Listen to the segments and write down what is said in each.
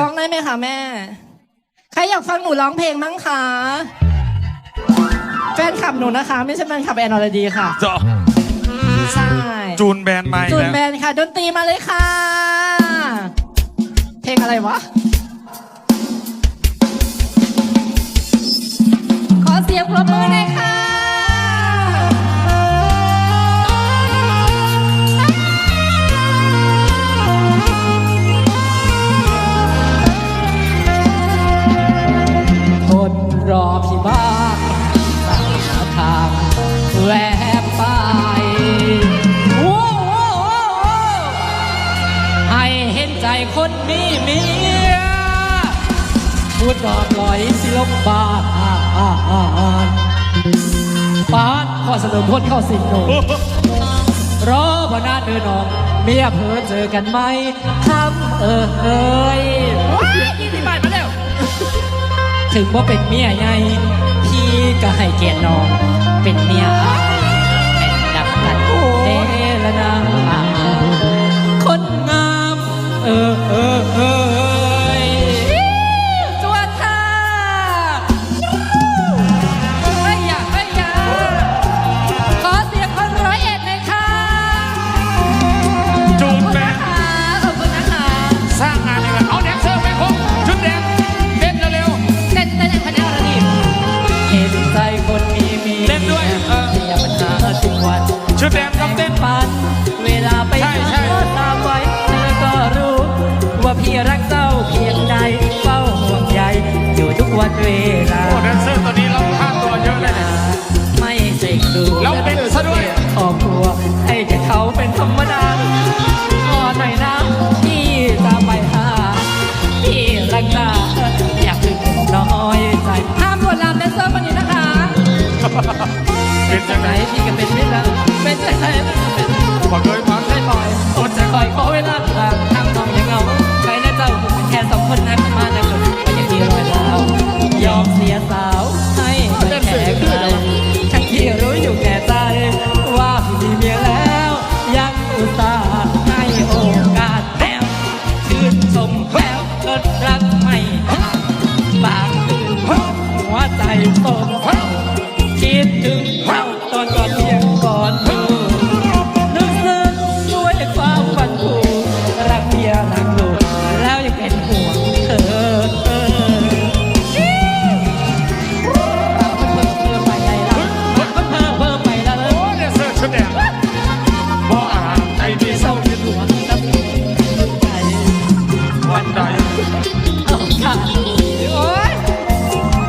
ร้องได้ไหมคะแม่ ใครอยากฟังหนูร้องเพลงมั้งคะแฟนคลับหนูนะคะ ไม่ใช่แฟนคลับแอนอรดีค่ะจะใช่จูนแบรนด์ใหม่จูนแล้วแบนค่ะดนตรีมาเลยค่ะ เพลงอะไรวะ ขอเสียงปรบมือ พูดอปล่อยสิลมบานปานขอเสนอพจน์เข้าสิงโนรอพนาเดินองเมียเพอเจอกันไหมคำเอ่ยยี่สิบบาทมาแล้วถึงว่าเป็นเมียใหญ่พี่ก็ให้เกียรติน้องเป็นเมีย ๆชุดแดงต้องเต้นฝันเวลาไปใช่ใช่หาตามไว้เธอก็รู้ ว่าพี่รักเจ้าเพียงใดเฝ้าห่วงใยอยู่ทุกวันเวลาโอ้แดนเซอร์ตัวนี้เราค่าตัวเยอะเลยเนี่ยไม่ใช่ครูแล้วเป็นซะด้วยครอบครัวให้แก่เขาเป็นธรรมดาขอหน่อยนะพี่จะไปหาพี่รักษาอยากถึงน้อยใจห้ามลวนลามแดนเซอร์คนนี้นะคะ เป็นจังไหนพี่ก็เป็นไม่แล้วเป็นจังไหน บอกเลย ค่ะโอ๊ย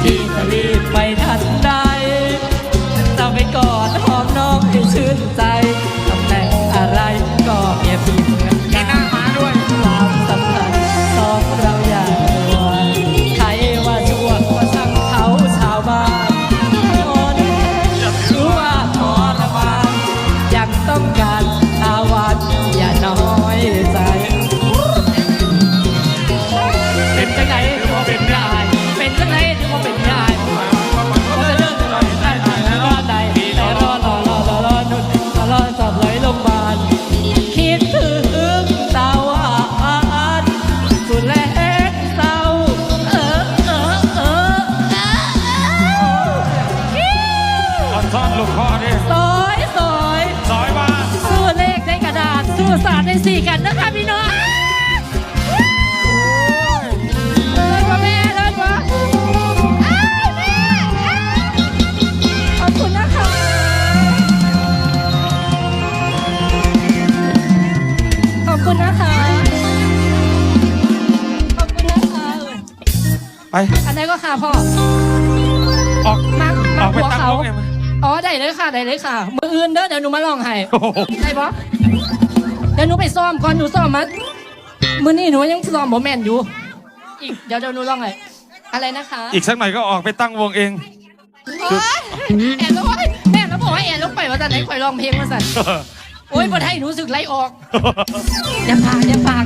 พี่จะรีบไปทันใดจะไปกอดหอมน้องให้ชื่นใจ ระดาษสู้ศาสตร์ในสี่กันนะคะพี่น้องเลยว่าแม่เลยว่าอ้ายแม่อ้ายขอบคุณนะคะขอบคุณนะคะขอบคุณนะคะไป อันไหนก็ค่ะพ่อออก มาอมาอกไปหัวตั้งเขาวงไงมั้ยอ๋อได้เลยค่ะได้เลยค่ะ มืออื่นเด้อเดี๋ยวหนูมาลองให้ โอ้โหได้ปะเดี๋ยวหนูไปซ้อมก่อนหนูซ้อมมามือนี้หนูยังซ้อมบ่แม่นอยู่ อีกเดี๋ยวเดี๋ยวหนูลองให้อะไรนะคะอีกสักหน่อยก็ออกไปตั้งวงเอง โอ๊ยแอนแล้วว่าแม่แล้วบอกให้แอนลงไปว่าจะไหนคอยร้องเพลงมาสั่นโอ้ยบ่ได้หนูสึกไล่ออก อย่าฝากอย่าฝาก